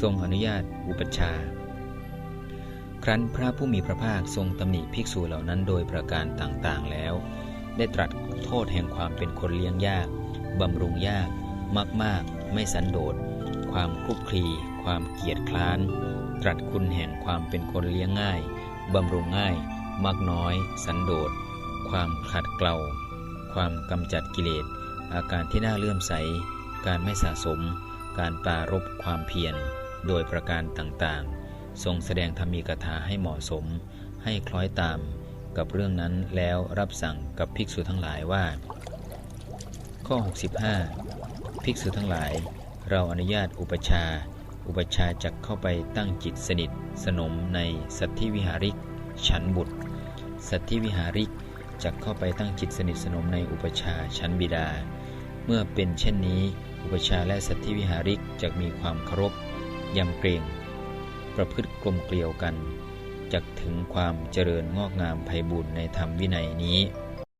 ทรงอนุญาตอุปัชฌาครั้นพระผู้มีพระภาคทรงตำหนิภิกษุเหล่านั้นโดยประการต่างๆแล้ว ได้ตรัสโทษแห่งความเป็นคนเลี้ยงยาก บำรุงยาก มากๆ ไม่สันโดษ ความคลุกคลี ความเกียจคร้าน ตรัสคุณแห่งความเป็นคนเลี้ยงง่าย บำรุงง่าย มากน้อย สันโดษ ความขัดเกลา ความกำจัดกิเลส อาการที่น่าเลื่อมใส การไม่สะสม การปรารบความเพียรโดยประการต่างๆ ทรงแสดงธรรมีกถาให้เหมาะสม ให้คล้อยตามกับเรื่องนั้นแล้วรับสั่งกับภิกษุทั้งหลายว่า ข้อ 65 ภิกษุทั้งหลาย เราอนุญาตอุปชา อุปชาจักเข้าไปตั้งจิตสนิท สนมในสัตธิวิหาริก ฉันบุตร สัตธิวิหาริกจักเข้าไปตั้งจิตสนิทสนมในอุปชาชั้นบิดา เมื่อเป็นเช่นนี้ อุปชาและสัตธิวิหาริกจะมีความเคารพยำเกรง ประพฤติกลมเกลียวกันจักถึงความเจริญงอกงามไพบุญในธรรมวินัยนี้